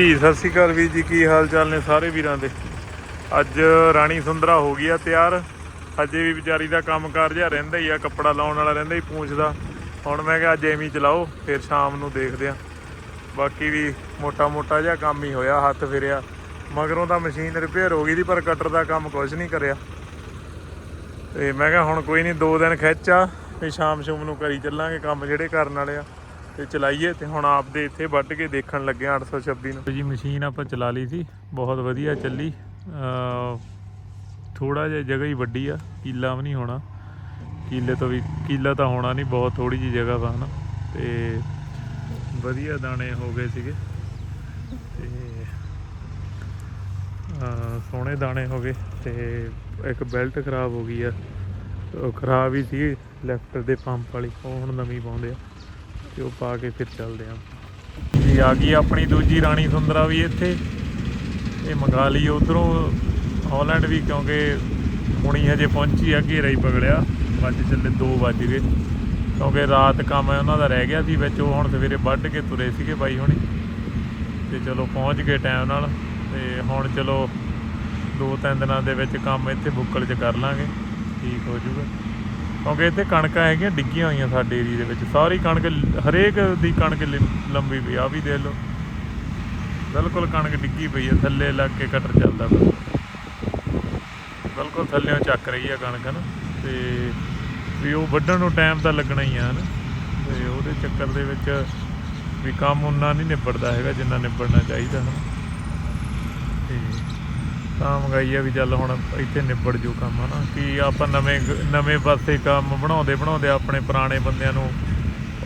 ਜੀ, ਸਤਿ ਸ਼੍ਰੀ ਅਕਾਲ ਵੀਰ ਜੀ, ਕੀ ਹਾਲ ਚਾਲ ਨੇ ਸਾਰੇ ਵੀਰਾਂ ਦੇ? ਅੱਜ ਰਾਣੀ ਸੁੰਦਰਾ ਹੋ ਗਈ ਆ ਤਿਆਰ। ਅਜੇ ਵੀ ਵਿਚਾਰੀ ਦਾ ਕੰਮਕਾਰ ਜਿਹਾ ਰਹਿੰਦਾ ਹੀ ਆ, ਕੱਪੜਾ ਲਾਉਣ ਵਾਲਾ ਰਹਿੰਦਾ ਹੀ ਪੂੰਛਦਾ ਹੁਣ ਮੈਂ ਕਿਹਾ ਅੱਜ ਐਵੇਂ ਚਲਾਓ, ਫਿਰ ਸ਼ਾਮ ਨੂੰ ਦੇਖਦੇ ਆ। ਬਾਕੀ ਵੀ ਮੋਟਾ ਮੋਟਾ ਜਿਹਾ ਕੰਮ ਹੀ ਹੋਇਆ, ਹੱਥ ਫਿਰਿਆ। ਮਗਰੋਂ ਤਾਂ ਮਸ਼ੀਨ ਰਿਪੇਅਰ ਹੋ ਗਈ ਦੀ, ਪਰ ਕਟਰ ਦਾ ਕੰਮ ਕੁਝ ਨਹੀਂ ਕਰਿਆ। ਤੇ ਮੈਂ ਕਿਹਾ ਹੁਣ ਕੋਈ ਨਹੀਂ, ਦੋ ਦਿਨ ਖਿੱਚਾ ਤੇ ਸ਼ਾਮ ਸ਼ੂਮ ਨੂੰ ਕਰੀ ਚੱਲਾਂਗੇ ਕੰਮ ਜਿਹੜੇ ਕਰਨ ਵਾਲੇ ਆ। ਤੇ ਚਲਾਈਏ ਤੇ ਹੁਣ ਆਪਦੇ ਇੱਥੇ ਵੱਢ ਕੇ ਦੇਖਣ ਲੱਗੇ ਆ 826 ਨੂੰ। ਜੀ, ਮਸ਼ੀਨ ਆਪਾਂ ਚਲਾ ਲਈ ਸੀ, ਬਹੁਤ ਵਧੀਆ ਚੱਲੀ। ਥੋੜਾ ਜਿਹਾ ਜਗ੍ਹਾ ਹੀ ਵੱਡੀ ਆ, ਕੀਲਾ ਵੀ ਨਹੀਂ ਹੋਣਾ। ਕੀਲੇ ਤੋਂ ਵੀ, ਕੀਲਾ ਤਾਂ ਹੋਣਾ ਨਹੀਂ, ਬਹੁਤ ਥੋੜੀ ਜੀ ਜਗ੍ਹਾ ਵਾ, ਹਨਾ। ਤੇ ਵਧੀਆ ਦਾਣੇ ਹੋ ਗਏ ਸੀਗੇ। ਤੇ ਸੋਹਣੇ ਦਾਣੇ ਹੋ ਗਏ ਤੇ ਇੱਕ ਬੈਲਟ ਖਰਾਬ ਹੋ ਗਈ ਆ। ਉਹ ਖਰਾਬ ਹੀ ਸੀ, ਲੈਫਟ ਦੇ ਪੰਪ ਵਾਲੀ, ਉਹ ਹੁਣ ਨਵੀਂ ਪਾਉਂਦੇ ਆ। ਤੇ ਉਹ ਪਾ ਕੇ ਫਿਰ ਚੱਲਦੇ ਆ। ਜੀ, ਆ ਗਈ ਆਪਣੀ ਦੂਜੀ ਰਾਣੀ ਸੁੰਦਰਾ ਵੀ ਇੱਥੇ। ਇਹ ਮੰਗਾ ਲਈ ਉਧਰੋਂ। ਹਾਲੈਂਡ ਵੀ ਕਿਉਂਕਿ ਹੁਣੀ ਹਜੇ ਪਹੁੰਚੀ ਆ ਘੇਰਾ ਹੀ ਪਕੜਿਆ ਵੱਜ ਚੱਲੇ 2 ਵੱਜ ਗਏ। ਕਿਉਂਕਿ ਰਾਤ ਕੰਮ ਉਹਨਾਂ ਦਾ ਰਹਿ ਗਿਆ ਸੀ, ਵਿੱਚ ਉਹ ਹੁਣ ਸਵੇਰੇ ਵੱਢ ਕੇ ਤੁਰੇ ਸੀਗੇ ਬਾਈ ਹੁਣੀ। ਤੇ ਚਲੋ ਪਹੁੰਚ ਗਏ ਟਾਈਮ ਨਾਲ। ਤੇ ਹੁਣ ਚਲੋ ਦੋ ਤਿੰਨ ਦਿਨਾਂ ਦੇ ਵਿੱਚ ਕੰਮ ਇੱਥੇ ਬੁੱਕਲ 'ਚ ਕਰ ਲਾਂਗੇ। ਠੀਕ ਹੋ ਜਾਊਗਾ ਕਿਉਂਕਿ ਇੱਥੇ ਕਣਕਾਂ ਹੈਗੀਆਂ ਡਿੱਗੀਆਂ ਹੋਈਆਂ ਸਾਡੇ ਏਰੀਏ ਦੇ ਵਿੱਚ। ਸਾਰੀ ਕਣਕ, ਹਰੇਕ ਦੀ ਕਣਕ ਲਿ- ਲੰਬੀ ਪਈ ਆ ਵੀ ਦੇਖ ਲਓ। ਬਿਲਕੁਲ ਕਣਕ ਡਿੱਗੀ ਪਈ ਹੈ ਥੱਲੇ ਲੱਗ ਕੇ ਕਟਰ ਚੱਲਦਾ ਪਿਆ। ਬਿਲਕੁਲ ਥੱਲੇੋਂ ਚੱਕ ਰਹੀ ਆ ਕਣਕ ਨਾ, ਤੇ ਵੀ ਉਹ ਵੱਢਣ ਨੂੰ ਟਾਈਮ ਤਾਂ ਲੱਗਣਾ ਹੀ ਆ ਨਾ। ਤੇ ਉਹਦੇ ਚੱਕਰ ਦੇ ਵਿੱਚ ਵੀ ਕੰਮ ਉਨਾ ਨਹੀਂ ਨਿਬੜਦਾ ਹੈਗਾ ਜਿੰਨਾ ਨਿਬੜਨਾ ਚਾਹੀਦਾ ਨਾ। ਤੇ ਤਾਂ ਮੰਗਾਈ ਆ ਵੀ ਚੱਲ ਹੁਣ ਇੱਥੇ ਨਿਬੜ ਜੂ ਕੰਮ, ਹਨਾ? ਕਿ ਆਪਾਂ ਨਵੇਂ ਨਵੇਂ ਪਾਸੇ ਕੰਮ ਬਣਾਉਂਦੇ ਬਣਾਉਂਦੇ ਆਪਣੇ ਪੁਰਾਣੇ ਬੰਦਿਆਂ ਨੂੰ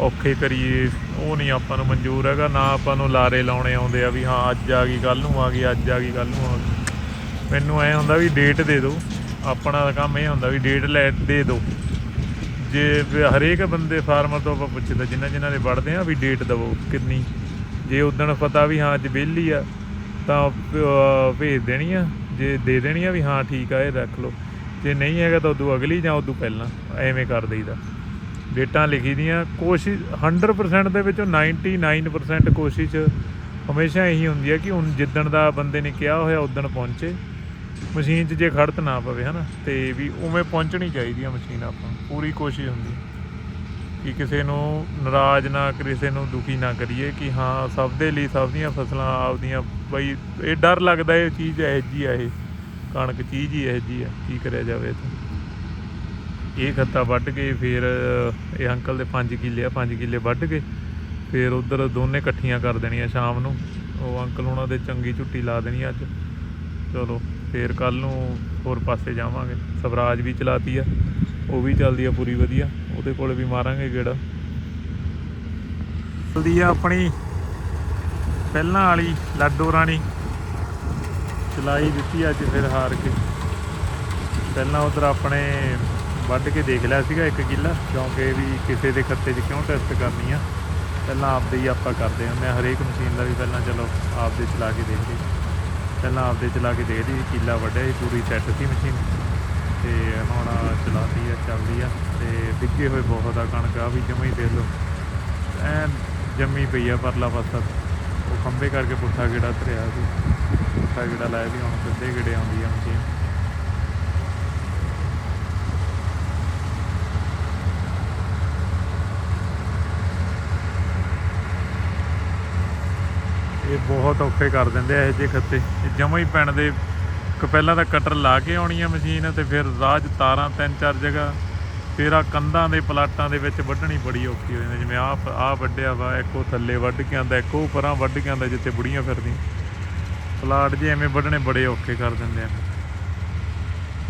ਔਖੇ ਕਰੀਏ। ਉਹ ਨਹੀਂ ਆਪਾਂ ਨੂੰ ਮਨਜ਼ੂਰ ਹੈਗਾ, ਨਾ ਆਪਾਂ ਨੂੰ ਲਾਰੇ ਲਾਉਣੇ ਆਉਂਦੇ ਆ ਵੀ ਹਾਂ, ਅੱਜ ਆ ਗਈ ਕੱਲ ਨੂੰ ਆ ਗਈ, ਅੱਜ ਆ ਗਈ ਕੱਲ ਨੂੰ ਆ ਗਈ। ਮੈਨੂੰ ਐ ਹੁੰਦਾ ਵੀ ਡੇਟ ਦੇ ਦਿਓ। ਆਪਣਾ ਕੰਮ ਇਹ ਹੁੰਦਾ ਵੀ ਡੇਟ ਲੈ, ਦੇ ਦਿਓ। ਜੇ ਹਰੇਕ ਬੰਦੇ ਫਾਰਮਰ ਤੋਂ ਆਪਾਂ ਪੁੱਛਦੇ ਜਿਨ੍ਹਾਂ ਜਿਨ੍ਹਾਂ ਦੇ ਵੜਦੇ ਆ ਵੀ ਡੇਟ ਦਵੋ ਕਿੰਨੀ। ਜੇ ਉਦਣ ਪਤਾ ਵੀ ਹਾਂ, ਅੱਜ ਵਿਹਲੀ ਆ, ਤਾਂ ਭੇਜ ਦੇਣੀ ਆ। ਜੇ ਦੇ ਦੇਣੀ ਆ ਵੀ, ਹਾਂ ਠੀਕ ਆ, ਇਹ ਰੱਖ ਲਓ। ਜੇ ਨਹੀਂ ਹੈਗਾ ਤਾਂ ਉਦੋਂ ਅਗਲੀ ਜਾਂ ਉਦੋਂ ਪਹਿਲਾਂ, ਐਵੇਂ ਕਰ ਦਈਦਾ। ਡੇਟਾਂ ਲਿਖੀ ਦੀਆਂ, ਕੋਸ਼ਿਸ਼ 100% ਦੇ ਵਿੱਚੋਂ 99% ਕੋਸ਼ਿਸ਼ ਹਮੇਸ਼ਾ ਇਹੀ ਹੁੰਦੀ ਹੈ ਕਿ ਹੁਣ ਜਿੱਦਣ ਦਾ ਬੰਦੇ ਨੇ ਕਿਹਾ ਹੋਇਆ, ਉਦਣ ਪਹੁੰਚੇ। ਮਸ਼ੀਨ 'ਚ ਜੇ ਖੜਤ ਨਾ ਪਵੇ, ਹਨਾ, ਤੇ ਵੀ ਉਵੇਂ ਪਹੁੰਚਣੀ ਚਾਹੀਦੀ ਆ ਮਸ਼ੀਨ ਆਪਾਂ ਨੂੰ। ਪੂਰੀ ਕੋਸ਼ਿਸ਼ ਹੁੰਦੀ ਹੈ ਕਿ ਕਿਸੇ ਨੂੰ ਨਾਰਾਜ਼ ਨਾ, ਕਿਸੇ ਨੂੰ ਦੁਖੀ ਨਾ ਕਰੀਏ ਕਿ ਹਾਂ, ਸਭ ਦੇ ਲਈ ਸਭ ਦੀਆਂ ਫਸਲਾਂ ਆਪਦੀਆਂ, ਬਈ ਇਹ ਡਰ ਲੱਗਦਾ ਇਹ ਚੀਜ਼ ਇਹੋ ਜੀ ਆ ਇਹ, ਕਣਕ ਚੀਜ਼ ਹੀ ਇਹੋ ਜੀ ਆ, ਕੀ ਕਰਿਆ ਜਾਵੇ ਇਹ ਇਹ ਖੱਤਾ ਵੱਢ ਕੇ ਫਿਰ ਇਹ ਅੰਕਲ ਦੇ 5 ਕਿੱਲੇ ਆ 5 ਕਿੱਲੇ ਵੱਢ ਕੇ ਫਿਰ ਉਧਰ ਦੋਨੇ ਇਕੱਠੀਆਂ ਕਰ ਦੇਣੀਆਂ ਸ਼ਾਮ ਨੂੰ। ਉਹ ਅੰਕਲ ਉਹਨਾਂ ਦੇ ਚੰਗੀ ਝੁੱਟੀ ਲਾ ਦੇਣੀ ਅੱਜ। ਚਲੋ, ਫਿਰ ਕੱਲ ਨੂੰ ਹੋਰ ਪਾਸੇ ਜਾਵਾਂਗੇ। ਸਵਰਾਜ ਵੀ ਚਲਾਤੀ ਆ, ਉਹ ਵੀ ਚੱਲਦੀ ਆ ਪੂਰੀ ਵਧੀਆ। ਉਹਦੇ ਕੋਲ ਵੀ ਮਾਰਾਂਗੇ ਗੇੜਾ। ਚਲਦੀ ਆ ਆਪਣੀ ਪਹਿਲਾਂ ਵਾਲੀ ਲਾਡੋ ਰਾਣੀ। ਚਲਾਈ ਦਿੱਤੀ ਅੱਜ ਫਿਰ ਹਾਰ ਕੇ। ਪਹਿਲਾਂ ਉਧਰ ਆਪਣੇ ਵੱਢ ਕੇ ਦੇਖ ਲਿਆ ਸੀਗਾ ਇੱਕ ਕਿੱਲਾ ਕਿਉਂਕਿ ਵੀ ਕਿਸੇ ਦੇ ਖੱਤੇ 'ਚ ਕਿਉਂ ਟੈਸਟ ਕਰਨੀ ਆ? ਪਹਿਲਾਂ ਆਪਦੇ ਹੀ ਆਪਾਂ ਕਰਦੇ ਹੁੰਦੇ ਆ ਹਰੇਕ ਮਸ਼ੀਨ ਦਾ ਵੀ ਪਹਿਲਾਂ ਚਲੋ ਆਪਦੇ ਚਲਾ ਕੇ ਦੇਖਦੇ। ਪਹਿਲਾਂ ਆਪਦੇ ਚਲਾ ਕੇ ਦੇਖਦੀ ਸੀ, ਕਿੱਲਾ ਵੱਢਿਆ ਸੀ ਪੂਰੀ ਸੈੱਟ ਸੀ ਮਸ਼ੀਨ ਤੇ ਹੁਣ ਚਲਾਦੀ ਆ, ਚੱਲਦੀ ਆ ਤੇ ਡਿੱਗੇ ਹੋਏ ਬਹੁਤ ਆ ਕਣਕ ਆ ਵੀ ਜਮਾ ਹੀ ਦੇਖ ਲਓ। ਐਨ ਜੰਮੀ ਪਈ ਆ ਪਰਲਾ ਪਾਸਾ। ਉਹ ਖੰਬੇ ਕਰਕੇ ਪੁੱਠਾ ਗੇੜਾ ਧਰਿਆ ਸੀ। ਪੁੱਠਾ ਗੇੜਾ ਲਾਇਆ ਸੀ, ਹੁਣ ਸਿੱਧੇ ਗੇੜੇ ਆਉਂਦੀ ਆ ਮਸ਼ੀਨ। ਇਹ ਬਹੁਤ ਔਖੇ ਕਰ ਦਿੰਦੇ ਆ ਇਹ ਜੇ ਖੱਤੇ। ਇਹ ਜਮਾ ਹੀ ਪੈਣ ਦੇ ਕ ਪਹਿਲਾਂ ਤਾਂ ਕਟਰ ਲਾ ਕੇ ਆਉਣੀ ਆ ਮਸ਼ੀਨ ਤੇ ਫਿਰ ਰਾਹ 'ਚ ਤਾਰਾਂ ਤਿੰਨ ਚਾਰ ਜਗ੍ਹਾ, ਫਿਰ ਆ ਕੰਧਾਂ ਦੇ ਪਲਾਟਾਂ ਦੇ ਵਿੱਚ ਵੱਢਣੀ ਬੜੀ ਔਖੀ ਹੋ ਜਾਂਦੀ ਜਿਵੇਂ ਆਹ ਆਹ ਵੱਢਿਆ ਵਾ, ਇੱਕ ਉਹ ਥੱਲੇ ਵੱਢ ਕੇ ਆਂਦਾ ਇੱਕ ਉਹ ਪਰਾਂ ਵੱਢ ਕੇ ਆਂਦਾ ਜਿੱਥੇ ਬੁੜੀਆਂ ਫਿਰਦੀਆਂ। ਪਲਾਟ ਜੇ ਐਵੇਂ ਵੱਢਣੇ ਬੜੇ ਔਖੇ ਕਰ ਦਿੰਦੇ ਆ।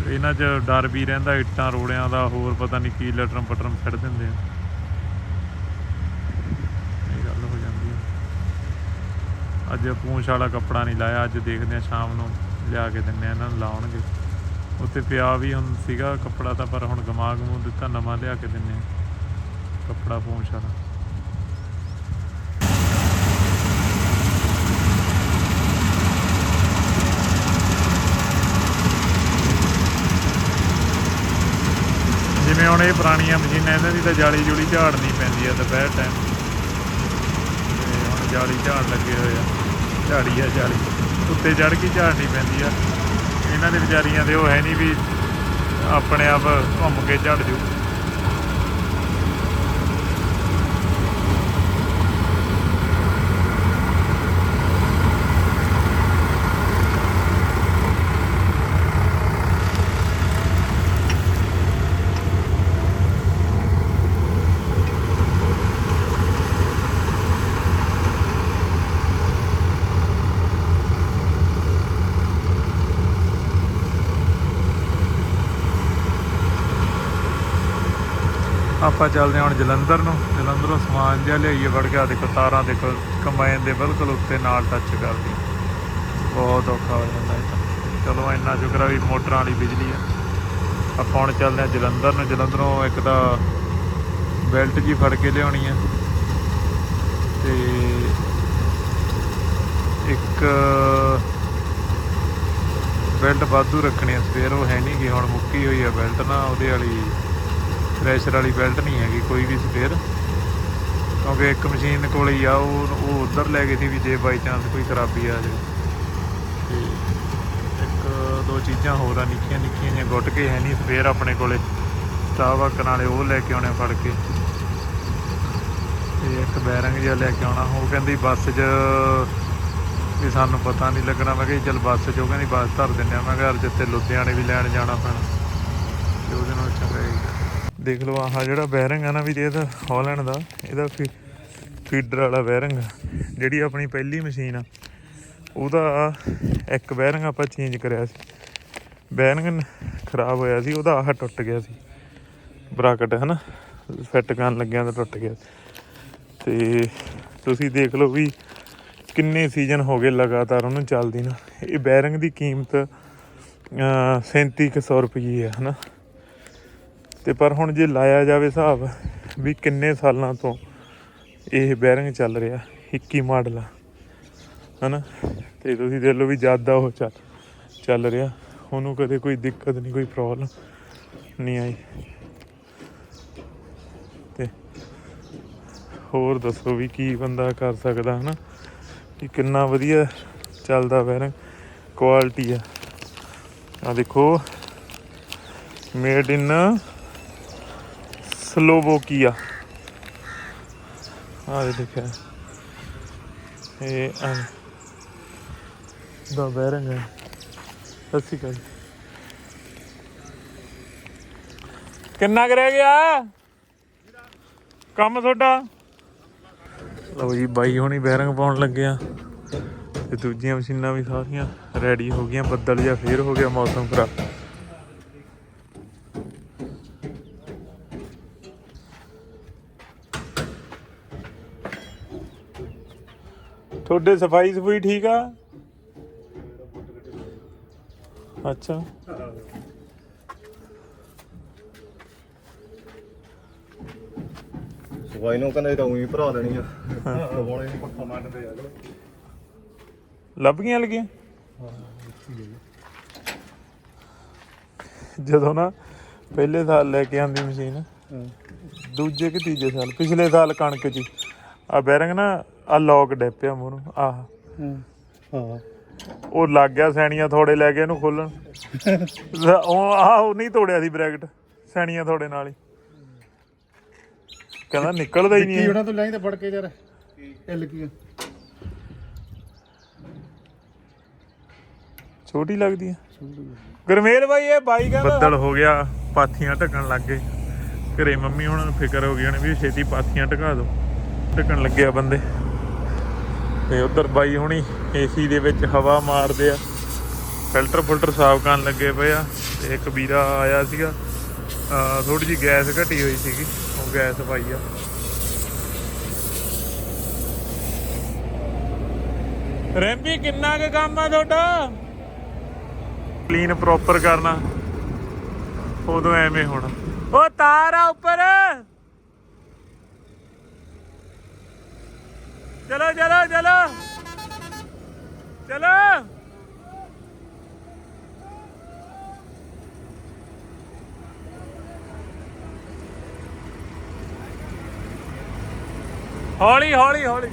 ਇਹਨਾਂ 'ਚ ਡਰ ਵੀ ਰਹਿੰਦਾ, ਇੱਟਾਂ ਰੋੜਿਆਂ ਦਾ, ਹੋਰ ਪਤਾ ਨਹੀਂ ਕੀ ਲਟਰਮ ਪਟਰਮ ਛੱਡ ਦਿੰਦੇ ਆ। ਇਹ ਗੱਲ ਹੋ ਜਾਂਦੀ ਆ। ਅੱਜ ਪੂੰਛ ਵਾਲਾ ਕੱਪੜਾ ਨਹੀਂ ਲਾਇਆ, ਅੱਜ ਦੇਖਦੇ ਆ ਸ਼ਾਮ ਨੂੰ। ਲਿਆ ਕੇ ਦਿੰਨੇ ਆ ਇਹਨਾਂ ਨੂੰ ਲਾਉਣਗੇ। ਉੱਤੇ ਪਿਆ ਵੀ ਹੁਣ ਸੀਗਾ ਕੱਪੜਾ ਤਾਂ ਪਰ ਹੁਣ ਗਮਾ ਗਮੂ ਦਿੱਤਾ, ਨਵਾਂ ਲਿਆ ਕੇ ਦਿੰਨੇ ਕੱਪੜਾ ਪੂੰਛ ਵਾਲਾ। ਜਿਵੇਂ ਹੁਣ ਇਹ ਪੁਰਾਣੀਆਂ ਮਸ਼ੀਨਾਂ, ਇਹਨਾਂ ਦੀ ਤਾਂ ਜਾਲੀ ਜੁਲੀ ਝਾੜਨੀ ਪੈਂਦੀ ਆ ਦੁਪਹਿਰ ਟਾਈਮ ਤੇ ਹੁਣ ਜਾਲੀ ਝਾੜ ਲੱਗੇ ਹੋਏ ਆ, ਝਾੜੀ ਆ ਜਾਲੀ। ਉੱਤੇ ਚੜ ਕੇ ਝਾੜਨੀ ਪੈਂਦੀ ਆ। ਇਹਨਾਂ ਦੇ ਵਿਚਾਰੀਆਂ ਦੇ ਉਹ ਹੈ ਨਹੀਂ ਵੀ ਆਪਣੇ ਆਪ ਘੁੰਮ ਕੇ ਝੜ ਜੂ। ਆਪਾਂ ਚੱਲਦੇ ਹਾਂ ਹੁਣ ਜਲੰਧਰ ਨੂੰ। ਜਲੰਧਰੋਂ ਸਮਾਨ ਜਿਹਾ ਲਿਆਈਏ ਵੜ ਕੇ ਆ ਦੇਖੋ ਤਾਰਾਂ ਦੇਖੋ ਕੰਬਾਈਨ ਦੇ ਬਿਲਕੁਲ ਉੱਤੇ ਨਾਲ ਟੱਚ ਕਰਦੀ। ਬਹੁਤ ਔਖਾ ਹੋ ਜਾਂਦਾ ਇਹ ਚਲੋ ਇੰਨਾ ਸ਼ੁਕਰ ਆ ਵੀ ਮੋਟਰਾਂ ਵਾਲੀ ਬਿਜਲੀ ਆ। ਆਪਾਂ ਹੁਣ ਚੱਲਦੇ ਹਾਂ ਜਲੰਧਰ ਨੂੰ। ਜਲੰਧਰੋਂ ਇੱਕ ਤਾਂ ਬੈਲਟ ਜੀ ਫੜ ਕੇ ਲਿਆਉਣੀ ਆ। ਤੇ ਇੱਕ ਬੈਲਟ ਵਾਧੂ ਰੱਖਣੀ ਆ। ਸਵੇਰ ਉਹ ਹੈ ਨਹੀਂ ਗੀ, ਹੁਣ ਮੁੱਕੀ ਹੋਈ ਆ ਬੈਲਟ ਨਾ, ਉਹਦੇ ਵਾਲੀ ਪ੍ਰੈਸ਼ਰ ਵਾਲੀ ਬੈਲਟ ਨਹੀਂ ਹੈਗੀ, ਕੋਈ ਵੀ ਸਪੇਅਰ ਕਿਉਂਕਿ ਇੱਕ ਮਸ਼ੀਨ ਕੋਲ ਹੀ ਆ, ਉਹ ਉਹ ਉਧਰ ਲੈ ਗਏ ਸੀ ਵੀ ਜੇ ਬਾਈ ਚਾਂਸ ਕੋਈ ਖਰਾਬੀ ਆ ਜਾਵੇ। ਤੇ ਇੱਕ, ਦੋ ਚੀਜ਼ਾਂ ਹੋਰ ਆ, ਨਿੱਕੀਆਂ ਨਿੱਕੀਆਂ ਜਿਹੀਆਂ, ਗੁੱਟ ਕੇ ਹੈ ਨਹੀਂ ਸਪੇਅਰ ਆਪਣੇ ਕੋਲੇ। ਸਟਾਵਕ ਨਾਲੇ ਉਹ ਲੈ ਕੇ ਆਉਣੇ ਫੜ ਕੇ। ਤੇ ਇੱਕ ਬੈਰਿੰਗ ਜਿਹਾ ਲੈ ਕੇ ਆਉਣਾ, ਉਹ ਕਹਿੰਦੀ ਬੱਸ 'ਚ ਵੀ ਸਾਨੂੰ ਪਤਾ ਨਹੀਂ ਲੱਗਣਾ। ਮੈਂ ਕਿਹਾ ਜੀ ਚੱਲ ਬੱਸ 'ਚ, ਉਹ ਕਹਿੰਦੀ ਬੱਸ ਧਰ ਦਿੰਦੇ ਆ। ਮੈਂ ਕਿਹਾ ਯਾਰ ਜਿੱਥੇ ਲੁਧਿਆਣੇ ਵੀ ਲੈਣ ਜਾਣਾ ਪੈਣਾ। ਤੇ ਉਹਦੇ ਨਾਲ ਚੰਗਾ ਹੀ। ਦੇਖ ਲਓ ਆਹ ਜਿਹੜਾ ਬੈਰਿੰਗ ਆ ਨਾ ਵੀ ਇਹਦਾ ਹਾਲੈਂਡ ਦਾ, ਇਹਦਾ ਫੀਡਰ ਵਾਲਾ ਬੈਰਿੰਗ ਜਿਹੜੀ ਆਪਣੀ ਪਹਿਲੀ ਮਸ਼ੀਨ ਆ ਉਹਦਾ ਇੱਕ ਬੈਰਿੰਗ ਆਪਾਂ ਚੇਂਜ ਕਰਿਆ ਸੀ। ਬੈਰਿੰਗ ਖਰਾਬ ਹੋਇਆ ਸੀ, ਉਹਦਾ ਆਹ ਟੁੱਟ ਗਿਆ ਸੀ। ਬਰਾਕਟ, ਹਨਾ? ਫਿੱਟ ਕਰਨ ਲੱਗਿਆ ਤਾਂ ਟੁੱਟ ਗਿਆ ਤੇ ਤੁਸੀਂ ਦੇਖ ਲਓ ਵੀ ਕਿੰਨੇ ਸੀਜ਼ਨ ਹੋ ਗਏ ਲਗਾਤਾਰ ਉਹਨੂੰ ਚੱਲਦੀ ਨਾ। ਇਹ ਬੈਰਿੰਗ ਦੀ ਕੀਮਤ, ਅਹ 3700 ਰੁਪਏ ਹੈ ਹਨਾ? ਤੇ ਪਰ ਹੁਣ ਜੇ ਲਾਇਆ ਜਾਵੇ ਹਿਸਾਬ ਵੀ ਕਿੰਨੇ ਸਾਲਾਂ ਤੋਂ ਇਹ ਬੈਰਿੰਗ ਚੱਲ ਰਿਹਾ 21 ਮਾਡਲ ਆ। ਹਨਾ? ਤੇ ਤੁਸੀਂ ਦੇਖ ਲਓ ਵੀ ਜ਼ਿਆਦਾ ਉਹ ਚੱਲ ਚੱਲ ਰਿਹਾ। ਉਹਨੂੰ ਕਦੇ ਕੋਈ ਦਿੱਕਤ ਨਹੀਂ, ਕੋਈ ਪ੍ਰੋਬਲਮ ਨਹੀਂ ਆਈ। ਤੇ ਹੋਰ ਦੱਸੋ ਵੀ ਕੀ ਬੰਦਾ ਕਰ ਸਕਦਾ, ਹਨਾ? ਕਿ ਕਿੰਨਾ ਵਧੀਆ ਚੱਲਦਾ ਬੈਰਿੰਗ ਕੁਆਲਿਟੀ ਆ। ਆ ਦੇਖੋ ਮੇਡ ਇਨ ਸਲੋਵੋਕੀਆ ਆ? ਇਹ ਦੇਖਿਆ। ਇਹ ਆ ਦਾ ਬੈਰਿੰਗ ਹੈ ਸਤਿ ਸ਼੍ਰੀ ਅਕਾਲ। ਕਿੰਨਾ ਕੁ ਗਿਆ? ਕੰਮ ਤੁਹਾਡਾ? ਲਓ ਜੀ, ਬਾਈ ਹੁਣੀ ਬੈਰਿੰਗ ਪਾਉਣ ਲੱਗੇ ਆ ਤੇ ਦੂਜੀਆਂ ਮਸ਼ੀਨਾਂ ਵੀ ਸਾਰੀਆਂ ਰੈਡੀ ਹੋ ਗਈਆਂ। ਬੱਦਲ ਜਿਹਾ ਫੇਰ ਹੋ ਗਿਆ ਮੌਸਮ ਖਰਾਬ। ਤੁਹਾਡੇ ਸਫ਼ਾਈ ਸਫੂਈ ਠੀਕ ਆ? ਅੱਛਾ। ਸਫ਼ਾਈ ਨੂੰ ਕਹਿੰਦੇ ਤਾਂ ਉਹੀ ਭਰਾ ਦੇਣੀ ਆ। ਨਹੀਂ ਪੱਖਾ ਮੰਨਦੇ ਆ ਲੱਭ ਗਈਆਂ ਲੱਗੀਆਂ? ਜਦੋਂ ਨਾ ਪਹਿਲੇ ਸਾਲ ਲੈ ਕੇ ਆਂਦੀ ਮਸ਼ੀਨ ਦੂਜੇ ਕਿ ਤੀਜੇ ਸਾਲ ਪਿਛਲੇ ਸਾਲ ਕਣਕ ਚ ਆ ਬੈਰਿੰਗ ਨਾ ਆ ਲੌਕ ਡੈਪਿਆ ਮੂੰਹ ਨੂੰ ਆਹ। ਹਾਂ। ਉਹ ਲੱਗ ਗਿਆ ਸੈਣੀਆਂ ਥੋੜੇ ਲੈ ਕੇ ਇਹਨੂੰ ਖੋਲਣ। ਉਹ ਆਹ ਉਹ ਨਹੀਂ ਤੋੜਿਆ ਸੀ ਬ੍ਰੈਕਟ ਸੈਣੀਆਂ ਥੋੜੇ ਨਾਲ ਹੀ। ਕਹਿੰਦਾ ਨਿਕਲਦਾ ਹੀ ਨਹੀਂ ਕੀ। ਉਹਨਾਂ ਤੋਂ ਲੈਂ ਤੇ ਫੜ ਕੇ ਯਾਰ ਇਹ ਲੱਗੀ ਛੋਟੀ ਲੱਗਦੀ ਹੈ ਗੁਰਮੇਲ ਬਾਈ ਇਹ ਬਾਈ ਕਹਿੰਦਾ ਬੱਦਲ ਹੋ ਗਿਆ ਪਾਥੀਆਂ ਢੱਕਣ ਲੱਗ ਗਏ। ਘਰੇ ਮੰਮੀ ਉਹਨਾਂ ਨੂੰ ਫਿਕਰ ਹੋ ਗਈ ਉਹਨੇ ਵੀ ਛੇਤੀ ਪਾਥੀਆਂ ਢਕਾ ਦਿਓ। ਢੱਕਣ ਲੱਗੇ ਆ ਬੰਦੇ। ਤੇ ਉਧਰ ਬਾਈ ਹੁਣੀ ਏਸੀ ਦੇ ਵਿੱਚ ਹਵਾ ਮਾਰਦੇ ਆ। ਫਿਲਟਰ ਫਿਲਟਰ ਸਾਫ਼ ਕਰਨ ਲੱਗੇ ਪਏ ਆ ਤੇ ਇੱਕ ਵੀਰਾ ਆਇਆ ਸੀਗਾ। ਥੋੜੀ ਜੀ ਗੈਸ ਘਟੀ ਹੋਈ ਸੀਗੀ, ਉਹ ਗੈਸ ਪਾਈ ਆ। ਰੈਂਪੀ, ਕਿੰਨਾ ਕੁ ਕੰਮ ਆ ਤੁਹਾਡਾ? ਕਲੀਨ ਪ੍ਰੋਪਰ ਕਰਨਾ। ਉਦੋਂ ਐਵੇਂ ਹੋਣਾ। ਉਹ ਤਾਰ ਆ ਉੱਪਰ। ਚਲੋ ਚਲੋ ਚਲੋ। ਚਲੋ। ਹੌਲੀ ਹੌਲੀ ਹੌਲੀ।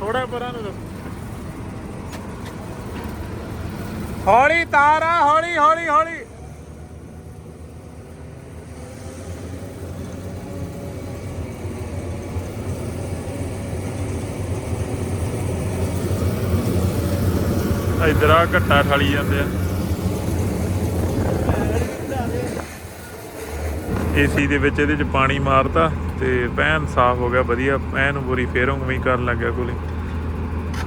ਥੋੜਾ ਪਰਾਂ ਨੂੰ ਹੌਲੀ ਤਾਰਾ, ਹੌਲੀ ਹੌਲੀ ਹੌਲੀ। ਇਧਰ ਆ ਘੱਟਾ ਠਾਲੀ ਜਾਂਦੇ ਆ। ਏਸੀ ਦੇ ਵਿੱਚ ਇਹਦੇ ਚ ਪਾਣੀ ਮਾਰਤਾ ਤੇ ਪੈਨ ਸਾਫ਼ ਹੋ ਗਿਆ ਵਧੀਆ। ਪੈਨ ਬੁਰੀ ਫੇਰ ਉਵੇਂ ਕਰਨ ਲੱਗਿਆ ਕੋਲੇ।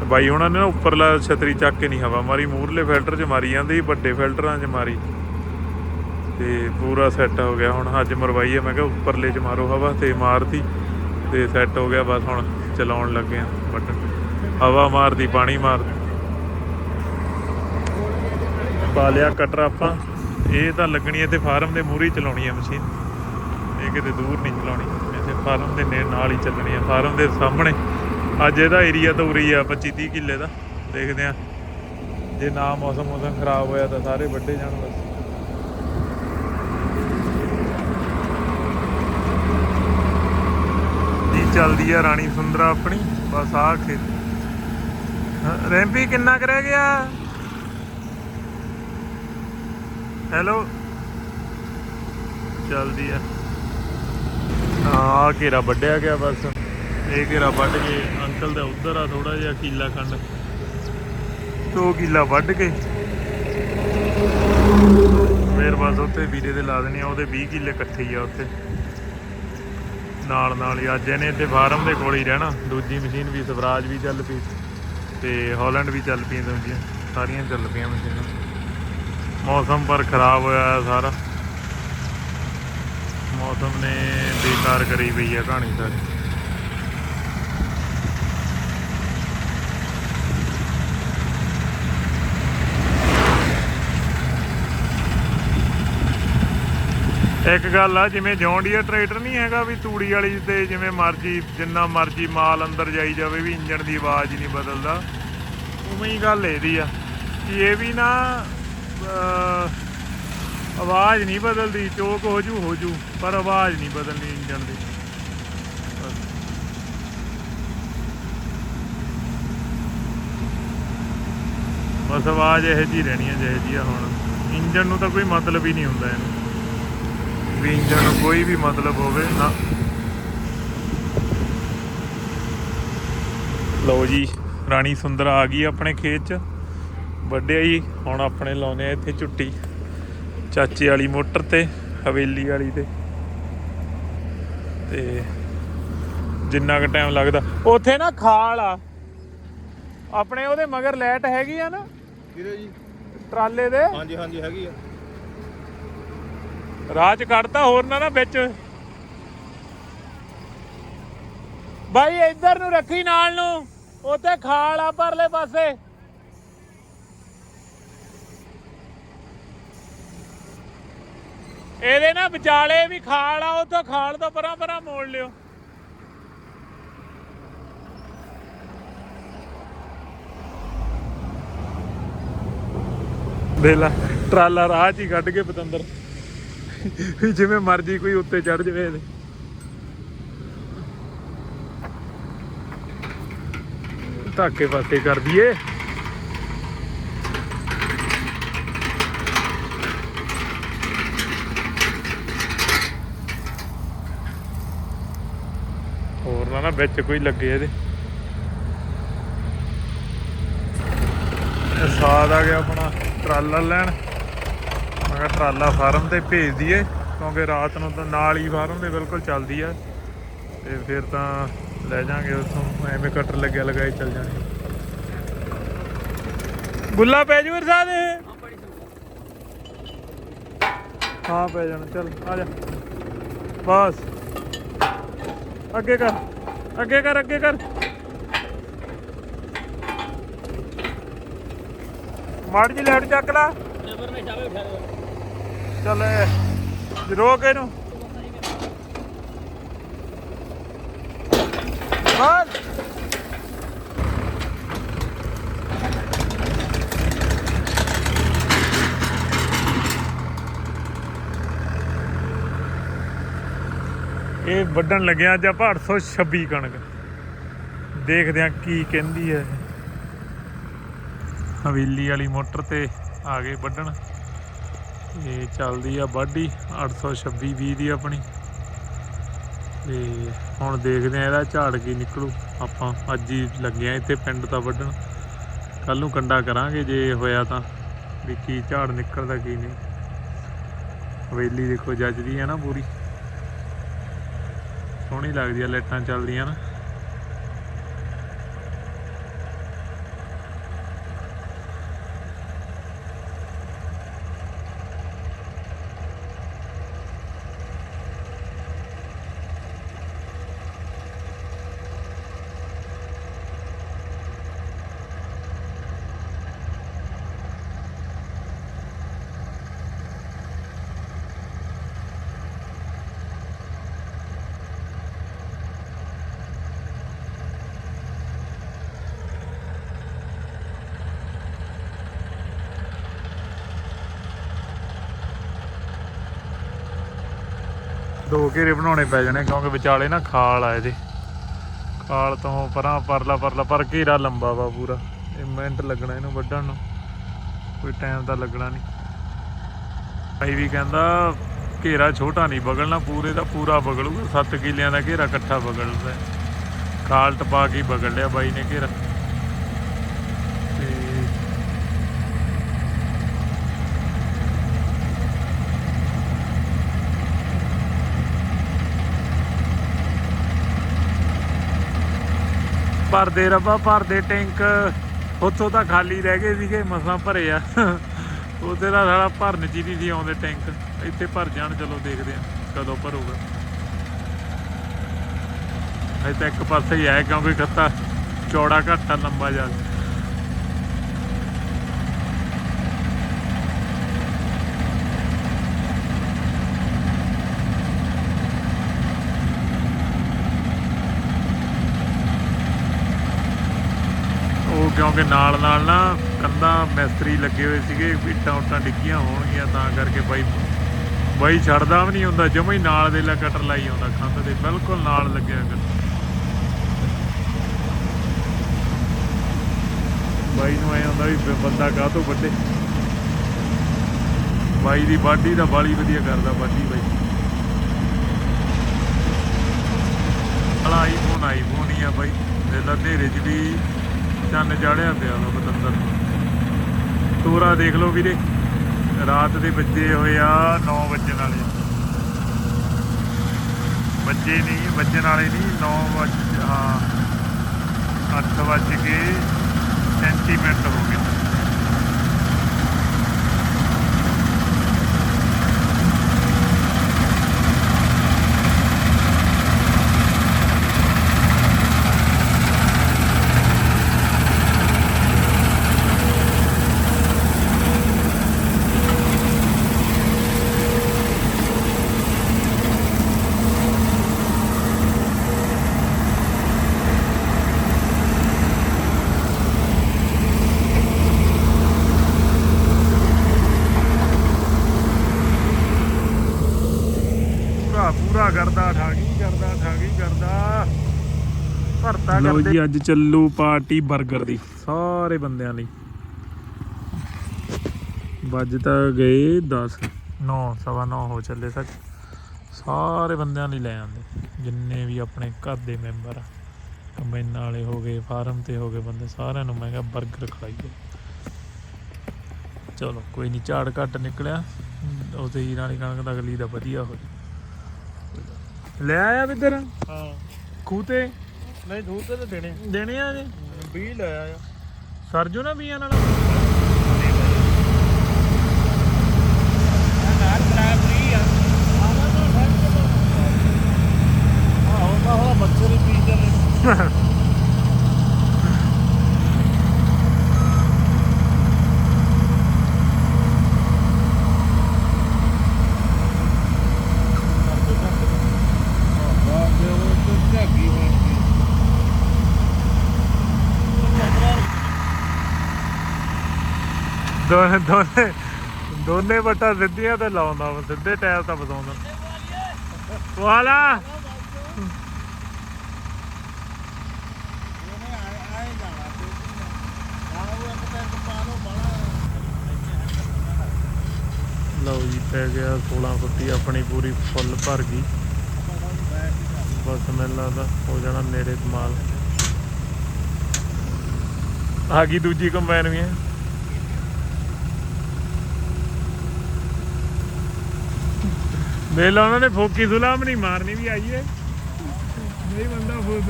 ਬਾਈ ਉਹਨਾਂ ਨੇ ਨਾ ਉੱਪਰਲਾ ਛਤਰੀ ਚੱਕ ਕੇ ਨਹੀਂ ਹਵਾ ਮਾਰੀ ਮੂਰਲੇ ਫਿਲਟਰ 'ਚ ਮਾਰੀ ਜਾਂਦੀ ਸੀ, ਵੱਡੇ ਫਿਲਟਰਾਂ 'ਚ ਮਾਰੀ। ਤੇ ਪੂਰਾ ਸੈੱਟ ਹੋ ਗਿਆ ਹੁਣ ਅੱਜ ਮਰਵਾਈ ਹੈ ਮੈਂ ਕਿਹਾ ਉੱਪਰਲੇ 'ਚ ਮਾਰੋ ਹਵਾ ਤੇ ਮਾਰਤੀ ਤੇ ਸੈੱਟ ਹੋ ਗਿਆ ਬਸ ਹੁਣ ਚਲਾਉਣ ਲੱਗੇ ਆ ਬਟਨ। ਹਵਾ ਮਾਰਦੀ ਪਾਣੀ ਮਾਰਦੀ। ਪਾ ਲਿਆ ਕਟਰ ਆਪਾਂ। ਇਹ ਤਾਂ ਲੱਗਣੀ ਹੈ ਤੇ ਫਾਰਮ ਦੇ ਮੂਹਰੇ ਚਲਾਉਣੀ ਹੈ ਮਸ਼ੀਨ। ਇਹ ਕਿਤੇ ਦੂਰ ਨਹੀਂ ਚਲਾਉਣੀ। ਇੱਥੇ ਫਾਰਮ ਦੇ ਨੇ- ਨਾਲ ਹੀ ਚੱਲਣੀ ਹੈ। ਫਾਰਮ ਦੇ ਸਾਹਮਣੇ। ਅੱਜ ਇਹਦਾ ਏਰੀਆ ਤਾਂ ਉਰੀ ਆ 25 30 ਕਿੱਲੇ ਦਾ। ਦੇਖਦੇ ਆ ਜੇ ਨਾ ਮੌਸਮ ਮੌਸਮ ਖਰਾਬ ਹੋਇਆ ਤਾਂ ਸਾਰੇ ਵੱਡੇ ਜਾਣ ਬਸ। ਜੀ ਚੱਲਦੀ ਆ ਰਾਣੀ ਸੁੰਦਰਾ ਆਪਣੀ। ਬਸ ਆ ਖੇਤ। ਰੈਂਪੀ ਕਿੰਨਾ ਕੁ ਰਹਿ ਗਿਆ? ਹੈਲੋ ਚੱਲਦੀ ਆ। ਆ ਘੇਰਾ ਵੱਢਿਆ ਗਿਆ ਬਸ। ਇਹ ਘੇਰਾ ਵੱਢ ਕੇ ਅੰਕਲ ਦਾ ਉਧਰ ਆ ਥੋੜਾ ਜਿਹਾ ਕੀਲਾ ਖੰਡ। ਤੋ ਕੀਲਾ ਵੱਢ ਕੇ। ਫੇਰ ਬਸ ਉੱਥੇ ਵੀਰੇ ਦੇ ਲਾ ਦੇਣੇ ਆ, ਉਹਦੇ 20 ਕਿੱਲੇ ਇਕੱਠੇ ਹੀ ਆ ਉੱਥੇ। ਨਾਲ ਨਾਲ ਹੀ ਅੱਜ ਇਹਨੇ ਇੱਥੇ ਫਾਰਮ ਦੇ ਕੋਲ ਹੀ ਰਹਿਣਾ। ਦੂਜੀ ਮਸ਼ੀਨ ਵੀ ਸਵਰਾਜ ਵੀ ਚੱਲ ਪਈ ਤੇ ਹਾਲੈਂਡ ਵੀ ਚੱਲ ਪਈਆਂ ਦੂਜੀਆਂ। ਸਾਰੀਆਂ ਚੱਲ ਪਈਆਂ ਮਸ਼ੀਨਾਂ। ਮੌਸਮ ਪਰ ਖਰਾਬ ਹੋਇਆ ਹੈ ਸਾਰਾ। ਮੌਸਮ ਨੇ ਬੇਕਾਰ ਕਰੀ ਪਈ ਹੈ ਕਹਾਣੀ ਸਾਰੀ। ਇੱਕ ਗੱਲ ਆ, ਜਿਵੇਂ ਜੌਂਡੀਆ ਟਰੈਕਟਰ ਨਹੀਂ ਹੈਗਾ ਵੀ ਤੂੜੀ ਵਾਲੀ ਤੇ ਜਿਵੇਂ ਮਰਜ਼ੀ, ਜਿੰਨਾ ਮਰਜ਼ੀ ਮਾਲ ਅੰਦਰ ਜਾਈ ਜਾਵੇ ਵੀ ਇੰਜਣ ਦੀ ਆਵਾਜ਼ ਨਹੀਂ ਬਦਲਦਾ। ਉਵੇਂ ਹੀ ਗੱਲ ਇਹਦੀ ਆ ਕਿ ਇਹ ਵੀ ਨਾ ਆਵਾਜ਼ ਨਹੀਂ ਬਦਲਦੀ, ਚੋਕ ਹੋ ਜੂ ਹੋ ਜੂ, ਪਰ ਆਵਾਜ਼ ਨਹੀਂ ਬਦਲਣੀ ਇੰਜਣ ਦੀ। ਬਸ। ਆਵਾਜ਼ ਇਹ ਜੀ ਰਹਿਣੀ ਹੈ ਜਿਹੇ ਜੀ ਆ ਹੁਣ। ਇੰਜਣ ਨੂੰ ਤਾਂ ਕੋਈ ਮਤਲਬ ਹੀ ਨਹੀਂ ਹੁੰਦਾ ਇਹਨੂੰ। ਵੀ ਇੰਜਣ ਨੂੰ ਕੋਈ ਵੀ ਮਤਲਬ ਹੋਵੇ, ਨਾ। ਲਓ ਜੀ, ਰਾਣੀ ਸੁੰਦਰ ਆ ਗਈ ਆਪਣੇ ਖੇਤ 'ਚ। ਵੱਡਿਆ ਜੀ ਹੁਣ ਆਪਣੇ ਲਾਉਨੇ ਆ ਇੱਥੇ ਝੁੱਟੀ। ਚਾਚੇ ਵਾਲੀ ਮੋਟਰ ਤੇ ਹਵੇਲੀ ਵਾਲੀ ਤੇ। ਤੇ ਜਿੰਨਾ ਕੁ ਟਾਈਮ ਲੱਗਦਾ। ਉੱਥੇ ਨਾ ਖਾਲ ਆ। ਆਪਣੇ ਉਹਦੇ ਮਗਰ ਲਾਈਟ ਹੈਗੀ ਆ ਨਾ? ਵੀਰੇ ਜੀ? ਟਰਾਲੇ ਦੇ। ਹਾਂਜੀ ਹਾਂਜੀ ਹੈਗੀ ਆ। ਰਾਹ ਚ ਕੱਢਤਾ ਹੋਰ ਨਾ ਨਾ ਵਿੱਚ। ਬਾਈ ਇੱਧਰ ਨੂੰ ਰੱਖੀ ਨਾਲ ਨੂੰ। ਉੱਥੇ ਖਾਲ ਆ ਪਰਲੇ ਪਾਸੇ। ਇਹਦੇ ਨਾ ਵਿਚਾਲੇ ਵੀ ਖਾਲ ਆ ਉੱਥੋਂ ਖਾਲ ਤੋਂ ਪਰਾਂ ਪਰਾਂ ਮੋੜ ਲਿਓ। ਦੇ ਲਾ, ਟਰਾਲਾ ਰਾਹ 'ਚ ਹੀ ਕੱਢ ਕੇ ਪਤੰਦਰ। ਜਿਵੇਂ ਮਰਜ਼ੀ ਕੋਈ ਉੱਤੇ ਚੜ ਜਵੇ ਇਹਦੇ। ਧੱਕੇ ਪਾਸੇ ਕਰ ਦਈਏ। ਵਿੱਚ ਕੋਈ ਲੱਗੇ ਇਹਦੇ। ਸਾਦ ਆ ਗਿਆ ਆਪਣਾ ਟਰਾਲਾ ਲੈਣ। ਮੈਂ ਕਿਹਾ ਟਰਾਲਾ ਫਾਰਮ ਤੇ ਭੇਜ ਦਈਏ, ਕਿਉਂਕਿ ਰਾਤ ਨੂੰ ਤਾਂ ਨਾਲ ਹੀ ਫਾਰਮ ਦੇ ਬਿਲਕੁਲ ਚੱਲਦੀ ਆ। ਤੇ ਫਿਰ ਤਾਂ ਲੈ ਜਾਾਂਗੇ ਉੱਥੋਂ, ਐਵੇਂ ਕਟਰ ਲੱਗਿਆ ਲਗਾਏ ਚੱਲ ਜਾਣੇ। ਗੁੱਲਾ ਪੈ ਜੂ ਇਰਸਾਦ ਇਹ ਹਾਂ, ਪੈ ਜਾਣਾ, ਚੱਲ ਆ ਜਾ। ਬਸ। ਅੱਗੇ ਕਰ। ਅੱਗੇ ਕਰ ਅੱਗੇ ਕਰ। ਮਾੜੀ ਜੀ ਲੈਟ ਚੱਕ ਲਾ। ਚੱਲ ਰੋਕ ਇਹਨੂੰ ਬਸ ਇਹ ਵੱਢਣ ਲੱਗਿਆ ਅੱਜ ਆਪਾਂ 826 ਕਣਕ। ਦੇਖਦੇ ਆ ਕੀ ਕਹਿੰਦੀ ਹੈ। ਹਵੇਲੀ ਵਾਲੀ ਮੋਟਰ ਤੇ ਆ ਗਏ ਵੱਢਣ। ਇਹ ਚੱਲਦੀ ਆ ਵਾਢੀ 826 20 ਦੀ ਆਪਣੀ। ਤੇ ਹੁਣ ਦੇਖਦੇ ਆ ਇਹਦਾ ਝਾੜ ਕੀ ਨਿਕਲੂ। ਆਪਾਂ ਅੱਜ ਹੀ ਲੱਗਿਆ ਇੱਥੇ ਪਿੰਡ ਤਾਂ ਵੱਢਣ। ਕੱਲ ਨੂੰ ਕੰਡਾ ਕਰਾਂਗੇ ਜੇ ਹੋਇਆ ਤਾਂ, ਵੀ ਕੀ ਝਾੜ ਨਿਕਲਦਾ ਕੀ ਨਹੀਂ। ਹਵੇਲੀ ਦੇਖੋ ਜੱਜਦੀ ਹੈ ਨਾ ਪੂਰੀ। ਸੋਹਣੀ ਲੱਗਦੀ ਆ ਲਾਈਟਾਂ ਚੱਲਦੀਆਂ ਨਾ। ਦੋ ਘੇਰੇ ਬਣਾਉਣੇ ਪੈ ਜਾਣੇ ਕਿਉਂਕਿ ਵਿਚਾਲੇ ਨਾ ਖਾਲ ਆ ਇਹਦੇ। ਖਾਲ ਤੋਂ ਪਰਾਂ ਪਰਲਾ ਪਰਲਾ ਪਰ ਘੇਰਾ ਲੰਬਾ ਵਾ ਪੂਰਾ। ਇਹ ਮਿੰਟ ਲੱਗਣਾ ਇਹਨੂੰ ਵੱਢਣ ਨੂੰ। ਕੋਈ ਟਾਈਮ ਤਾਂ ਲੱਗਣਾ ਨਹੀਂ। ਭਾਈ ਵੀ ਕਹਿੰਦਾ ਘੇਰਾ ਛੋਟਾ ਨਹੀਂ ਬਗਲਣਾ, ਪੂਰੇ ਦਾ ਪੂਰਾ ਬਗਲੂਗਾ। 7 ਕਿੱਲਿਆਂ ਦਾ ਘੇਰਾ ਇਕੱਠਾ ਬਗਲਦਾ। ਖਾਲ ਟਪਾ ਕੇ ਬਗਲ ਲਿਆ ਬਾਈ ਨੇ ਘੇਰਾ ਤੇ ਭਰਦੇ ਰੱਬਾ, ਭਰਦੇ ਟੈਂਕ। ਉੱਥੋਂ ਤਾਂ ਖਾਲੀ ਰਹਿ ਗਏ ਸੀਗੇ, ਮਸਾਂ ਭਰੇ ਆ। ਉਹਦੇ ਦਾ ਸਾਰਾ ਭਰਨ ਚ ਹੀ ਨਹੀਂ ਸੀ ਆਉਂਦੇ ਟੈਂਕ। ਇੱਥੇ ਭਰ ਜਾਣ, ਚਲੋ ਦੇਖਦੇ ਆ ਕਦੋਂ ਭਰੂਗਾ। ਅਜੇ ਤਾਂ ਇੱਕ ਪਾਸੇ ਹੀ ਆਇਆ ਕਿਉਂਕਿ ਖੱਤਾ ਚੌੜਾ ਘੱਟ ਲੰਬਾ ਜ਼ਿਆਦਾ ਉਹ ਕਿਉਂਕਿ ਨਾਲ ਨਾਲ ਨਾ ਕੰਧਾਂ ਮਿਸਤਰੀ ਲੱਗੇ ਹੋਏ ਸੀਗੇ, ਇੱਟਾਂ ਉੱਟਾਂ ਡਿੱਗੀਆਂ ਹੋਣਗੀਆਂ, ਤਾਂ ਕਰਕੇ ਬਾਈ ਬਾਈ ਛੱਡਦਾ ਵੀ ਨਹੀਂ ਹੁੰਦਾ, ਜਮਾ ਹੀ ਨਾਲ ਦੇ ਲਾ ਕਟਰ ਲਾਈ ਆਉਂਦਾ, ਕੰਧ ਦੇ ਬਿਲਕੁਲ ਨਾਲ ਲੱਗਿਆ ਕਰ ਬਾਈ ਨੂੰ ਐ ਆਉਂਦਾ ਵੀ ਬੰਦਾ ਕਾਹ ਤੋਂ ਵੱਡੇ ਬਾਈ ਦੀ ਬਾਡੀ ਦਾ ਬਾਲੀ ਵਧੀਆ ਕਰਦਾ, ਬਾਡੀ ਬਾਈ। ਅਲਾ ਆਈਫੋਨ ਆਈਫੋਨ ਹੀ ਆ ਬਾਈ, ਦੇ ਲਾ ਹਨੇਰੇ 'ਚ ਵੀ। ਚੰਨ ਚਾੜਿਆ ਪਿਆ ਵਾ ਬਤੰਦਰ ਤੋਰਾ ਦੇਖ ਲਓ ਵੀਰੇ। ਰਾਤ ਦੇ ਵੱਜੇ ਹੋਏ ਆ 9 ਵਜੇ ਵਾਲੇ। ਵੱਜੇ ਨਹੀਂ, ਵੱਜਣ ਵਾਲੇ ਨਹੀਂ 9 ਵਜ, ਹਾਂ 8 ਵੱਜ ਕੇ ਸੈਂਟੀਮੀਟਰ ਹੋ ਗਏ ਪੂਰਾ ਪੂਰਾ ਕਰਦਾ ਠਾਗੀ ਕਰਦਾ ਠਾਗੀ ਕਰਦਾ ਭਰਤਾ ਕਰਦੇ। ਲੋ ਜੀ ਅੱਜ ਚੱਲੂ ਪਾਰਟੀ 버ਗਰ ਦੀ ਸਾਰੇ ਬੰਦਿਆਂ ਲਈ। ਵੱਜ ਤਾਂ ਗਏ 10 9 ਸਵਾ 9 ਹੋ ਚੱਲੇ ਸੱਚ ਸਾਰੇ ਬੰਦਿਆਂ ਲਈ ਲੈ ਆਂਦੇ ਜਿੰਨੇ ਵੀ ਆਪਣੇ ਘਰ ਦੇ ਮੈਂਬਰ ਆ। ਕੰਬਾਈਨਾਂ ਵਾਲੇ ਹੋ ਗਏ ਫਾਰਮ ਤੇ ਹੋ ਗਏ ਬੰਦੇ ਸਾਰਿਆਂ ਨੂੰ ਮੈਂ ਕਿਹਾ 버ਗਰ ਖਵਾਈਏ। ਚਲੋ ਕੋਈ ਨਹੀਂ ਝਾੜ ਘੱਟ ਨਿਕਲਿਆ। ਉਹਦੇ ਹੀ ਨਾਲੀ ਕਣਕ ਦਾ ਅਗਲੀ ਦਾ ਵਧੀਆ ਹੋ ਲੈ ਆਇਆ ਵਿਦਰ ਹਾਂ। ਖੂਹ ਤੇ? ਨਹੀਂ ਦੂਰ ਤੇ ਤਾਂ ਦੇਣੇ ਦੇਣੇ ਆ ਜੀ। 20 ਲੈ ਆਇਆ। ਸਰਜੂ ਨਾ ਬੀਆਂ ਨਾਲ। ਆ। ਬੱਚੇ ਦੇ ਪੀ ਚੱਲੇ ਦੋਨੇ ਦੋਨੇ ਦੋਨੇ ਵਟਾ ਸਿੱਧੀਆਂ ਤੇ ਲਾਉਂਦਾ ਵਾ, ਸਿੱਧੇ ਟਾਇਰ ਤਾਂ ਬਸਾਉਂਦਾ ਵਾਲਾ! ਲਓ ਜੀ, ਪੈ ਗਿਆ 16 ਫੁੱਟੀ ਆਪਣੀ ਪੂਰੀ ਫੁੱਲ ਭਰ ਗਈ। ਬਸ ਮੈਨੂੰ ਲੱਗਦਾ ਹੋ ਜਾਣਾ ਨੇੜੇ ਕਮਾਲ। ਆ ਗਈ ਦੂਜੀ ਕੰਬਾਈਨ ਵੀ। ਹੈ ਦੇਖ ਉਹਨਾਂ ਨੇ ਫੋਕੀ ਸੁਲਾਮ ਨਹੀਂ ਮਾਰਨੀ ਵੀ ਆਈਏ। ਨਹੀਂ ਬੰਦਾ ਫੋਨ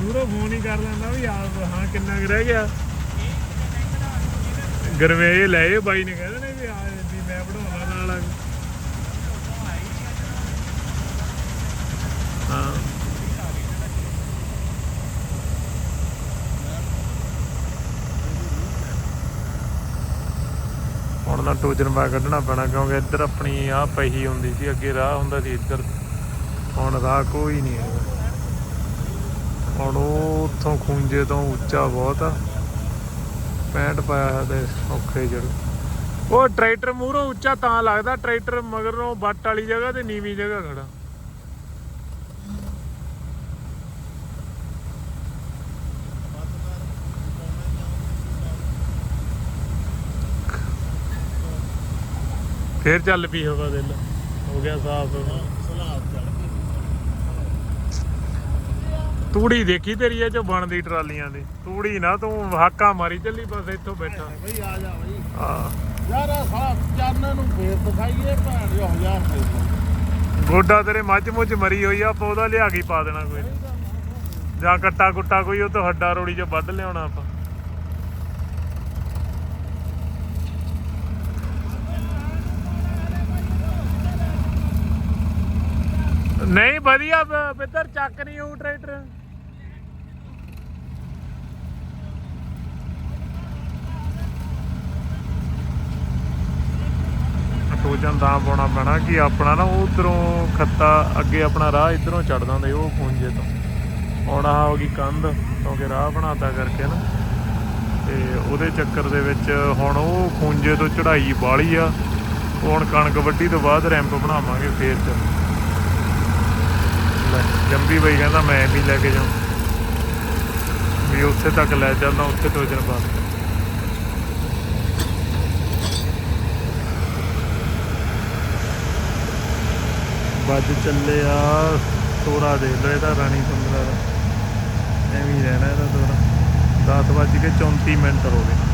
ਦੂਰੋਂ ਫੋਨ ਹੀ ਕਰ ਲੈਂਦਾ ਵੀ ਆ ਹਾਂ ਕਿੰਨਾ ਕੁ ਰਹਿ ਗਿਆ। ਗਰਮੇ ਲੈ ਇਹ ਬਾਈ ਨੇ ਕਹਿੰਦੇ ਨੇ ਵੀ ਆ ਵੀ ਮੈਂ ਬਣਾਉਣਾ ਨਾਲ ਹਾਂ। ਹੁਣ ਟੋਜਨ ਬਾ ਕੱਢਣਾ ਪੈਣਾ, ਕਿਉਂਕਿ ਇੱਧਰ ਆਪਣੀ ਆਹ ਪਹੀ ਹੁੰਦੀ ਸੀ, ਅੱਗੇ ਰਾਹ ਹੁੰਦਾ ਸੀ ਇੱਧਰ। ਹੁਣ ਰਾਹ ਕੋਈ ਨਹੀਂ ਹੈਗਾ। ਹੁਣ ਉਹ ਉੱਥੋਂ ਖੂੰਜੇ ਤੋਂ ਉੱਚਾ ਬਹੁਤ ਆ। ਪੈਂਟ ਪਾਇਆ ਹੋਇਆ ਤੇ ਔਖੇ ਜੜ ਉਹ ਟਰੈਕਟਰ ਮੂਹਰੋਂ ਉੱਚਾ ਤਾਂ ਲੱਗਦਾ, ਟਰੈਕਟਰ ਮਗਰੋਂ ਬੱਟ ਵਾਲੀ ਜਗ੍ਹਾ ਤੇ ਨੀਵੀਂ ਜਗ੍ਹਾ ਖੜਾ। ਫੇਰ ਚੱਲ ਪਈ ਹਵਾ ਦੇ ਲਾ ਹੋ ਗਿਆ ਸਾਫ਼। ਤੂੜੀ ਦੇਖੀ ਤੇਰੀ ਇਹ ਚੋਂ ਬਣਦੀ ਟਰਾਲੀਆਂ ਦੀ? ਤੂੜੀ ਨਾ ਤੂੰ ਹਾਕਾ ਮਾਰੀ ਚੱਲੀ ਬਸ ਇੱਥੋਂ ਬੈਠਾ। ਬਈ ਆ ਜਾ ਬਈ। ਹਾਂ। ਯਾਰ ਆ ਸਾਲਾ ਚਾਨਣ ਨੂੰ ਫੇਰ ਦਿਖਾਈਏ ਭੈਣ ਜੋ ਹਜ਼ਾਰ ਰੁਪਏ ਗੋਡਾ ਤੇਰੇ ਮੱਝ ਮੁੱਝ ਮਰੀ ਹੋਈ ਆ ਉਹਦਾ ਲਿਆ ਕੇ ਪਾ ਦੇਣਾ ਕੋਈ। ਜਾਂ ਕੱਟਾ ਕੁੱਟਾ ਕੋਈ ਉਹ ਤੋਂ ਹੱਡਾ ਰੋੜੀ ਚ ਵੱਢ ਲਿਆਉਣਾ ਆਪਾਂ। ਨਹੀਂ, ਵਧੀਆ ਪ- ਚੱਕ ਨਹੀਂ ਉਹ ਟਰੈਕਟਰ। ਟੋਜਨ ਦਾ ਪਾਉਣਾ ਪੈਣਾ ਕਿ ਆਪਣਾ ਨਾ ਉਧਰੋਂ ਖੱਤਾ ਅੱਗੇ ਆਪਣਾ ਰਾਹ ਇਧਰੋਂ ਚੜਦਾ ਹੁੰਦਾ ਉਹ ਖੁੰਝੇ ਤੋਂ। ਆਉਣਾ ਆਹ ਹੋ ਗਈ ਕੰਧ ਕਿਉਂਕਿ ਰਾਹ ਬਣਾਤਾ ਕਰਕੇ ਨਾ। ਤੇ ਉਹਦੇ ਚੱਕਰ ਦੇ ਵਿੱਚ ਹੁਣ ਉਹ ਖੁੰਝੇ ਤੋਂ ਚੜਾਈ ਬਾਲੀ ਆ। ਉਹ ਹੁਣ ਕਣਕ ਵੱਢੀ ਤੋਂ ਬਾਅਦ ਰੈਂਪ ਬਣਾਵਾਂਗੇ ਫੇਰ ਚੱਲ। ਲੈ, ਜੰਬੀ ਬਈ ਕਹਿੰਦਾ ਮੈਂ ਵੀ ਲੈ ਕੇ ਜਾਉਂ ਵੀ ਉੱਥੇ ਤੱਕ ਲੈ ਚੱਲਦਾ ਉੱਥੇ ਟੋਜਨ ਪਾ ਦੇ ਵੱਜ ਚੱਲੇ ਆ ਤੋਰਾ ਦੇ ਲੋ ਇਹਦਾ ਰਾਣੀ ਸੁੰਦਰਾ ਦਾ। ਐਵੇਂ ਰਹਿਣਾ ਇਹਦਾ ਤੋਰਾ। 10 ਵੱਜ ਕੇ 34 ਮਿੰਟ ਹੋ ਗਏ।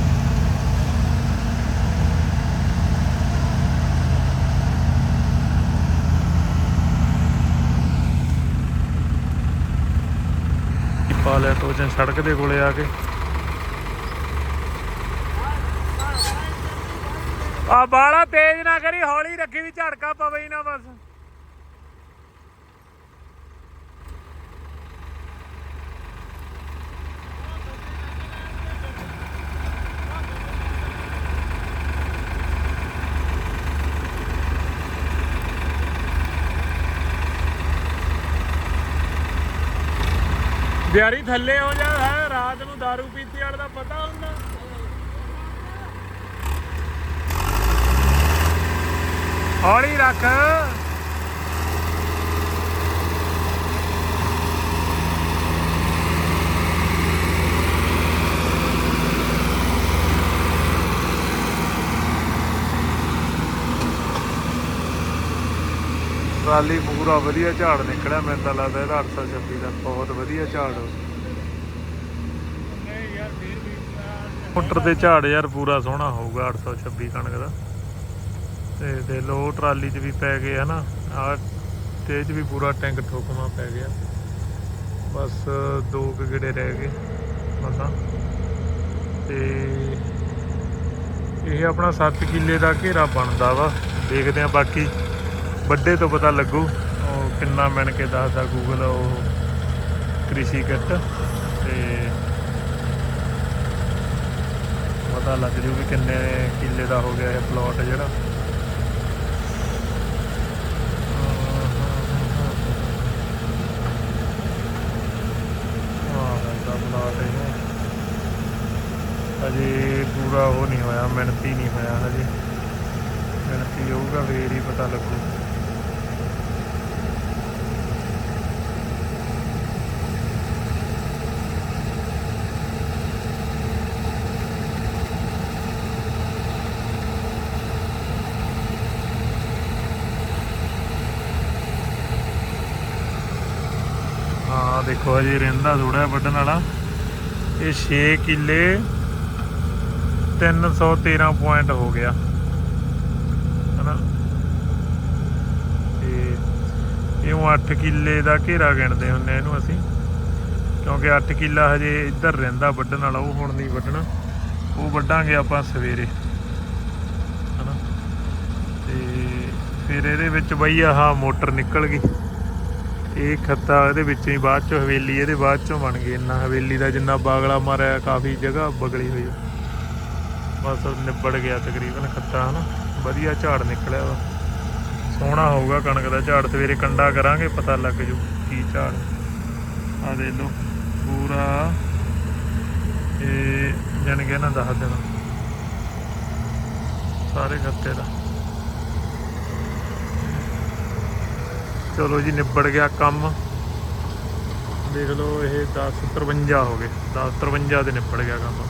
ਪਾ ਲਿਆ ਸੜਕ ਦੇ ਕੋਲੇ ਆ ਕੇ। ਆ ਬਾਲਾ ਤੇਜ਼ ਨਾ ਕਰੀ, ਹੌਲੀ ਰੱਖੀ ਵੀ ਝੜਕਾ ਪਵੇ ਨਾ ਬਸ। ਦਿਹਾੜੀ ਥੱਲੇ ਹੋ ਜਾ, ਹੈ, ਰਾਤ ਨੂੰ दारू ਪੀਤੀ ਵਾਲੇ ਦਾ ਪਤਾ ਹੁੰਦਾ। ਹੌਲੀ ਰੱਖ। ਟਰਾਲੀ ਪੂਰਾ ਵਧੀਆ ਝਾੜ ਨਿਕਲਿਆ, ਮੈਨੂੰ ਤਾਂ ਲੱਗਦਾ ਇਹਦਾ 826 ਦਾ ਬਹੁਤ ਵਧੀਆ ਝਾੜ ਹੋ। ਫੁੱਟਰ ਤੇ ਝਾੜ ਯਾਰ ਪੂਰਾ ਸੋਹਣਾ ਹੋਊਗਾ 826 ਕਣਕ ਦਾ। ਤੇ ਦੇ ਲੋ ਟਰਾਲੀ 'ਚ ਵੀ ਪੈ ਗਏ ਹਨਾ ਆ ਤੇ ਇਹ 'ਚ ਵੀ ਪੂਰਾ ਟੈਂਕ ਠੋਕਵਾ ਪੈ ਗਿਆ। ਬਸ ਦੋ ਕੁ ਗੇੜੇ ਰਹਿ ਗਏ ਮਸਾਂ ਤੇ ਇਹ ਆਪਣਾ 7 ਕਿੱਲੇ ਦਾ ਘੇਰਾ ਬਣਦਾ ਵਾ, ਦੇਖਦੇ ਆ ਬਾਕੀ ਵੱਡੇ ਤੋਂ ਪਤਾ ਲੱਗੂ ਉਹ ਕਿੰਨਾ ਮਿਣ ਕੇ ਦੱਸਦਾ ਗੂਗਲ ਉਹ ਕ੍ਰਿਸ਼ੀ ਕਿੱਟ ਤੇ ਪਤਾ ਲੱਗ ਜੂ ਵੀ ਕਿੰਨੇ ਕਿੱਲੇ ਦਾ ਹੋ ਗਿਆ ਇਹ ਪਲਾਟ ਜਿਹੜਾ। ਆਹ ਇਹ। ਅਜੇ ਪੂਰਾ ਉਹ ਨਹੀਂ ਹੋਇਆ ਮਿਹਨਤੀ ਨਹੀਂ ਹੋਇਆ ਹਜੇ। ਮਿਹਨਤੀ ਹੋਊਗਾ, ਫੇਰ ਹੀ ਪਤਾ ਲੱਗੂ। ਦੇਖੋ ਹਜੇ ਰਹਿੰਦਾ ਥੋੜਾ ਵੱਢਣ ਵਾਲਾ। ਇਹ 6 ਕਿੱਲੇ 313 ਪੁਆਇੰਟ ਹੋ ਗਿਆ। ਹਨਾ? ਤੇ ਇਹ 8 ਕਿੱਲੇ ਦਾ ਘੇਰਾ ਗਿਣਦੇ ਹੁੰਨੇ ਇਹਨੂੰ ਅਸੀਂ। ਕਿਉਂਕਿ 8 ਕਿੱਲਾ ਹਜੇ ਇੱਧਰ ਰਹਿੰਦਾ ਵੱਢਣ ਵਾਲਾ, ਉਹ ਹੁਣ ਨਹੀਂ ਵੱਢਣਾ। ਉਹ ਵੱਢਾਂਗੇ ਆਪਾਂ ਸਵੇਰੇ। ਹਨਾ? ਤੇ ਫਿਰ ਇਹਦੇ ਵਿੱਚ ਬਈ ਆਹ ਮੋਟਰ ਨਿਕਲ ਗਈ। ਇਹ ਖੱਤਾ ਇਹਦੇ ਵਿੱਚ ਹੀ ਬਾਅਦ ਚੋਂ ਹਵੇਲੀ, ਇਹਦੇ ਬਾਅਦ ਚੋਂ ਬਣ ਗਈ ਇੰਨਾ ਹਵੇਲੀ ਦਾ ਜਿੰਨਾ ਬਾਗਲਾ ਮਾਰਿਆ, ਕਾਫੀ ਜਗ੍ਹਾ ਬਗਲੀ ਹੋਈ। ਬਸ ਨਿਬੜ ਗਿਆ ਤਕਰੀਬਨ ਖੱਤਾ, ਹਨਾ? ਵਧੀਆ ਝਾੜ ਨਿਕਲਿਆ ਵਾ। ਸੋਹਣਾ ਹੋਊਗਾ ਕਣਕ ਦਾ ਝਾੜ, ਸਵੇਰੇ ਕੰਡਾ ਕਰਾਂਗੇ, ਪਤਾ ਲੱਗ ਜੂ ਕੀ ਝਾੜ। ਆ ਦੇ ਲੋ ਪੂਰਾ ਇਹ ਜਣ ਕੇ ਨਾ ਦੱਸ ਦੇਣਾ ਸਾਰੇ ਖੱਤੇ ਦਾ। ਚਲੋ ਜੀ, ਨਿਬੜ ਗਿਆ ਕੰਮ। ਦੇਖ ਲਓ, ਇਹ 10 53 ਹੋ ਗਏ। 10 53 ਦੇ ਨਿਬੜ ਗਿਆ ਕੰਮ।